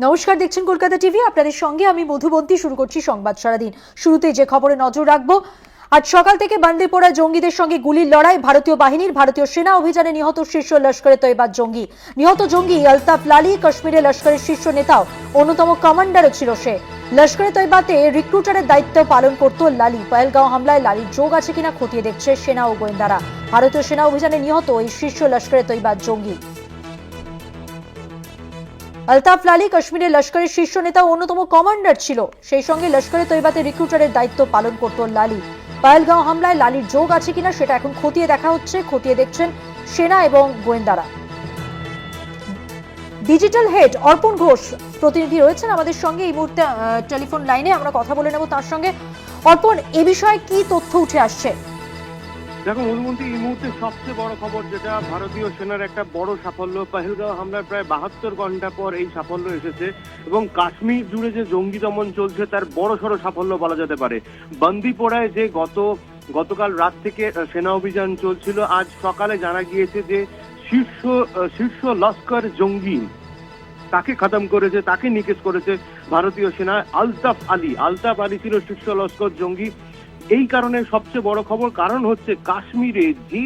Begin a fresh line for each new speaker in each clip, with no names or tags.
নমস্কার, দেখছেন কলকাতা টিভি। আপনাদের সঙ্গে আমি মধুবন্তী, শুরু করছি সংবাদ সারাদিন। শুরুতে যে খবরে নজর রাখব, আজ সকাল থেকে বান্দিপোরা জঙ্গিদের সঙ্গে গুলির লড়াই, ভারতীয় বাহিনীর, ভারতীয় সেনা অভিযানে নিহত শীর্ষ লস্করে তৈবার জঙ্গি। নিহত জঙ্গি আলতাফ লালি কাশ্মীরে লস্করের শীর্ষ নেতাও, অন্যতম কমান্ডারও ছিল সে। লস্করে তৈবাতে রিক্রুটারের দায়িত্ব পালন করত লালি। পয়েলগাঁও হামলায় লালির যোগ আছে কিনা খতিয়ে দেখছে সেনা ও গোয়েন্দারা। ভারতীয় সেনা অভিযানে নিহত এই শীর্ষ লস্করে তৈবার জঙ্গি। আলতাফ লালি কাশ্মীরের লস্করের শীর্ষ নেতা অন্যতম কমান্ডার ছিল। সেই সঙ্গে লস্করে তৈবাতে রিক্রুটারের দায়িত্ব পালন করত লালি। পায়েলগাঁও হামলায় লালির যোগ আছে কিনা সেটা এখন খতিয়ে দেখা হচ্ছে। খতিয়ে দেখছেন সেনা এবং গোয়েন্দারা। ডিজিটাল হেড অর্পণ ঘোষ প্রতিনিধি রয়েছেন আমাদের সঙ্গে এই মুহূর্তে টেলিফোন লাইনে। আমরা কথা বলে নেব তার সঙ্গে। অর্পণ, এ বিষয়ে কি তথ্য উঠে আসছে?
দেখো মধুমন্ত্রী এই মুহূর্তে সবচেয়ে বড় খবর যেটা ভারতীয় সেনার একটা বড় সাফল্য। পাহেলগাঁও হামলার প্রায় বাহাত্তর ঘণ্টা পর এই সাফল্য এসেছে এবং কাশ্মীর জুড়ে যে জঙ্গি দমন চলছে, তার বড় সড়ো সাফল্য বলা যেতে পারে। বান্দিপোড়ায় যে গত, গতকাল রাত থেকে সেনা অভিযান চলছিল, আজ সকালে জানা গিয়েছে যে শীর্ষ শীর্ষ লস্কর জঙ্গি তাকে খতম করেছে, তাকে নিকেশ করেছে ভারতীয় সেনা আলতাফ আলী। আলতাফ আলী ছিল শীর্ষ লস্কর জঙ্গি। এই কারণে সবচেয়ে বড় খবর, কারণ হচ্ছে কাশ্মীরে যে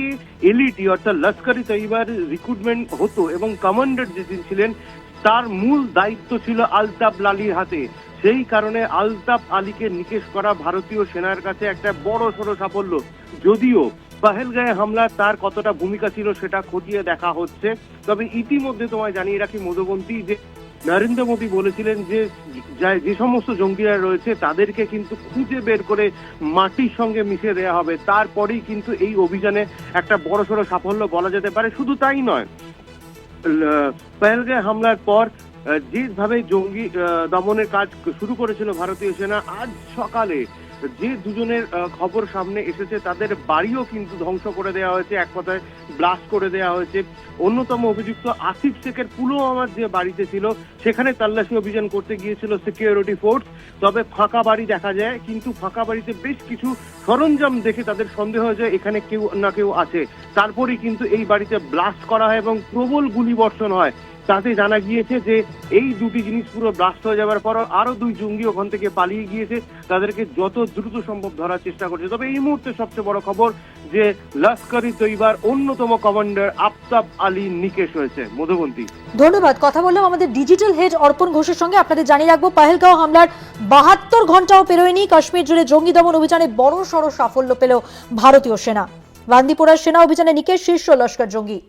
এলইটি অর্থাৎ লস্করি তৈবার রিক্রুটমেন্ট হতো এবং কমান্ডার যে ছিলেন, তার মূল দায়িত্ব ছিল আলতাফ লালির হাতে। সেই কারণে আলতাফ আলীকে নিকেশ করা ভারতীয় সেনার কাছে একটা বড় সড়ো সাফল্য। যদিও পাহেলগাঁয়ে হামলার তার কতটা ভূমিকা ছিল সেটা খতিয়ে দেখা হচ্ছে। তবে ইতিমধ্যে তোমায় জানিয়ে রাখি, মধুবন্তী যে নরেন্দ্র মোদী বলেছিলেন যে যা- সমস্ত জঙ্গিরা রয়েছে, তাদেরকে কিন্তু খুঁজে বের করে মাটির সঙ্গে মিশে দেওয়া হবে। তারপরেই কিন্তু এই অভিযানে একটা বড়সড় সাফল্য বলা যেতে পারে। শুধু তাই নয় পেহলগে হামলার পর যেভাবে জঙ্গি দমনের কাজ শুরু করেছিল ভারতীয় সেনা, আজ সকালে যে দুজনের খবর সামনে এসেছে, তাদের বাড়িও কিন্তু ধ্বংস করে দেওয়া হয়েছে, এক কথায় ব্লাস্ট করে দেওয়া হয়েছে। অন্যতম অভিযুক্ত আসিফ শেখের পুলওয়ামার যে বাড়িতে ছিল, সেখানে তল্লাশি অভিযান করতে গিয়েছিল সিকিউরিটি ফোর্স তবে ফাঁকা বাড়ি দেখা যায়, কিন্তু ফাঁকা বাড়িতে বেশ কিছু সরঞ্জাম দেখে তাদের সন্দেহ হয় যে এখানে কেউ না কেউ আছে। তারপরেই কিন্তু এই বাড়িতে ব্লাস্ট করা হয় এবং প্রবল গুলি বর্ষণ হয়। তাতে জানা গিয়েছে যে এই দুটি জিনিস পুরো ব্লাস্ট হয়ে যাওয়ার পর আরও দুই জঙ্গি ওখান থেকে পালিয়ে গিয়েছে। তাদেরকে যত দ্রুত সম্ভব ধরার চেষ্টা করছে। তবে এই মুহূর্তে সবচেয়ে বড় খবর যে লস্করি তৈবার অন্যতম কমান্ডার আফতাব আলী নিকেশ হয়েছে। মধুবন্তী।
ধন্যবাদ। কথা বললাম আমাদের ডিজিটাল হেড অর্পণ ঘোষের সঙ্গে। আপনাদের জানিয়ে রাখব, পাহেলগাঁও হামলার বাহাত্তর ঘন্টাও পেরোয়নি কাশ্মীর জুড়ে জঙ্গি দমন অভিযানে বড় সড় সাফল্য পেল ভারতীয় সেনা। বান্দিপোরার সেনা অভিযানে নিকেশ শীর্ষ লস্কর জঙ্গি।